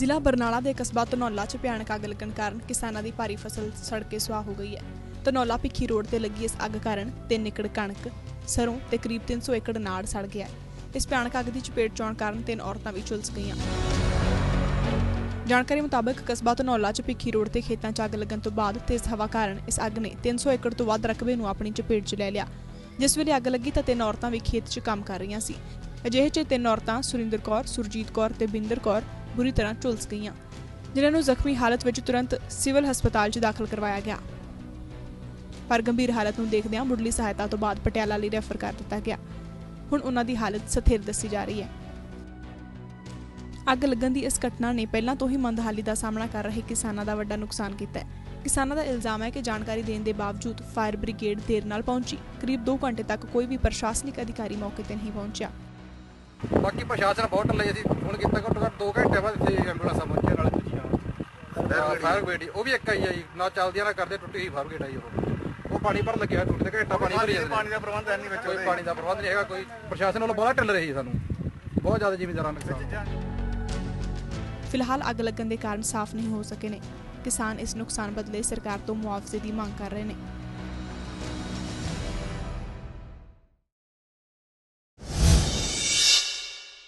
ਜ਼ਿਲ੍ਹਾ ਬਰਨਾਲਾ ਦੇ ਕਸਬਾ ਧਨੌਲਾ 'ਚ ਭਿਆਨਕ ਅੱਗ ਲੱਗਣ ਕਾਰਨ ਕਿਸਾਨਾਂ ਦੀ ਭਾਰੀ ਫਸਲ ਸੜ ਕੇ ਸੁਆਹ ਹੋ ਗਈ ਹੈ। ਧਨੌਲਾ ਭਿੱਖੀ ਰੋਡ ਤੇ ਲੱਗੀ ਇਸ ਅੱਗ ਕਾਰਨ 3 ਏਕੜ ਕਣਕ, ਸਰੋਂ ਤੇ ਕਰੀਬ 300 ਏਕੜ ਨਾੜ ਸੜ ਗਿਆ ਹੈ। ਇਸ ਭਿਆਨਕ ਅੱਗ ਦੀ ਚਪੇਟ 'ਚ ਕਾਰਨ ਤਿੰਨ ਔਰਤਾਂ ਵੀ ਝੁਲਸ ਗਈਆਂ। ਜਾਣਕਾਰੀ ਮੁਤਾਬਕ ਕਸਬਾ ਧਨੌਲਾ 'ਚ ਭਿੱਖੀ ਰੋਡ ਤੇ ਖੇਤਾਂ 'ਚ ਅੱਗ ਲੱਗਣ ਤੋਂ ਬਾਅਦ ਤੇਜ਼ ਹਵਾ ਕਾਰਨ ਇਸ ਅੱਗ ਨੇ 300 ਏਕੜ ਤੋਂ ਵੱਧ ਰਕਬੇ ਨੂੰ ਆਪਣੀ ਚਪੇਟ 'ਚ ਲੈ ਲਿਆ। ਜਿਸ ਵੇਲੇ ਅੱਗ ਲੱਗੀ ਤਾਂ ਤਿੰਨ ਔਰਤਾਂ ਵੀ ਖੇਤ 'ਚ ਕੰਮ ਕਰ ਰਹੀਆਂ ਸੀ। ਅਜਿਹੇ 'ਚ ਤਿੰਨ ਔਰਤਾਂ ਸੁਰਿੰਦਰ ਕੌਰ, ਸੁਰਜੀਤ ਕੌਰ ਤੇ ਬਿੰਦਰ ਕੌਰ ਬੁਰੀ ਤਰ੍ਹਾਂ ਝੁਲਸ ਗਈਆਂ, ਜਿਨ੍ਹਾਂ ਨੂੰ ਜ਼ਖਮੀ ਹਾਲਤ ਵਿੱਚ ਤੁਰੰਤ ਸਿਵਲ ਹਸਪਤਾਲ 'ਚ ਦਾਖਲ ਕਰਵਾਇਆ ਗਿਆ। ਪਰ ਗੰਭੀਰ ਹਾਲਤ ਨੂੰ ਦੇਖਦਿਆਂ ਮੁੱਢਲੀ ਸਹਾਇਤਾ ਤੋਂ ਬਾਅਦ ਪਟਿਆਲਾ ਲਈ ਰੈਫਰ ਕਰ ਦਿੱਤਾ ਗਿਆ। ਹੁਣ ਉਹਨਾਂ ਦੀ ਹਾਲਤ ਸਥਿਰ ਦੱਸੀ ਜਾ ਰਹੀ ਹੈ। ਅੱਗ ਲੱਗਣ ਦੀ ਇਸ ਘਟਨਾ ਨੇ ਪਹਿਲਾਂ ਤੋਂ ਹੀ ਮੰਦਹਾਲੀ ਦਾ ਸਾਹਮਣਾ ਕਰ ਰਹੇ ਕਿਸਾਨਾਂ ਦਾ ਵੱਡਾ ਨੁਕਸਾਨ ਕੀਤਾ ਹੈ। ਕਿਸਾਨਾਂ ਦਾ ਇਲਜ਼ਾਮ ਹੈ ਕਿ ਜਾਣਕਾਰੀ ਦੇਣ ਦੇ ਬਾਵਜੂਦ ਫਾਇਰ ਬ੍ਰਿਗੇਡ ਦੇਰ ਨਾਲ ਪਹੁੰਚੀ। ਕਰੀਬ 2 ਘੰਟੇ ਤੱਕ ਕੋਈ ਵੀ ਪ੍ਰਸ਼ਾਸਨਿਕ ਅਧਿਕਾਰੀ ਮੌਕੇ ਤੇ ਨਹੀਂ ਪਹੁੰਚਿਆ। ਬਾਕੀ ਪ੍ਰਸ਼ਾਸਨ ਬਹੁਤ ਢਿੱਲਾ ਸੀ ਫੋਨ ਕੀਤਾ ਘੱਟੋ ਘੱਟ 2 ਘੰਟੇ ਬਾਅਦ ਇੱਥੇ ਐਂਬੂਲੈਂਸਾਂ ਪਹੁੰਚੀਆਂ ਨਾਲੇ ਦੂਜੀਆਂ ਫਾਇਰ ਬ੍ਰਿਗੇਡ ਉਹ ਵੀ ਇੱਕ ਆਈ ਆ ਜੀ। ਨਾ ਚੱਲਦੀਆਂ ਨਾ ਕਰਦੇ ਟੁੱਟੀ ਹੋਈ ਫਾਇਰ ਆਈ ਉਹ। ਉਹ ਪਾਣੀ ਭਰ ਲੱਗਿਆ ਟੁੱਟੀ ਤੇ ਘੰਟਾ ਪਾਣੀ ਭਰੀ ਜਾਂਦਾ ਪਾਣੀ ਦਾ ਪ੍ਰਬੰਧ ਹੈ ਨਹੀਂ ਵਿੱਚ ਕੋਈ ਪਾਣੀ ਦਾ ਪ੍ਰਬੰਧ ਨਹੀਂ ਹੈਗਾ ਕੋਈ ਪ੍ਰਸ਼ਾਸਨ ਵੱਲੋਂ ਬਹੁਤ ਢਿੱਲ ਰਹੀ ਸਾਨੂੰ। ਬਹੁਤ ਜ਼ਿਆਦਾ ਜ਼ਿਮੀਂਦਾਰਾਂ ਨੁਕਸਾਨ ਫਿਲਹਾਲ ਅੱਗ ਲੱਗਣ ਦੇ ਕਾਰਨ ਸਾਫ਼ ਨਹੀਂ ਹੋ ਸਕੇ ਨੇ। ਕਿਸਾਨ ਇਸ ਨੁਕਸਾਨ ਬਦਲੇ ਸਰਕਾਰ ਤੋਂ ਮੁਆਵਜ਼ੇ ਦੀ ਮੰਗ ਕਰ ਰਹੇ ਨੇ।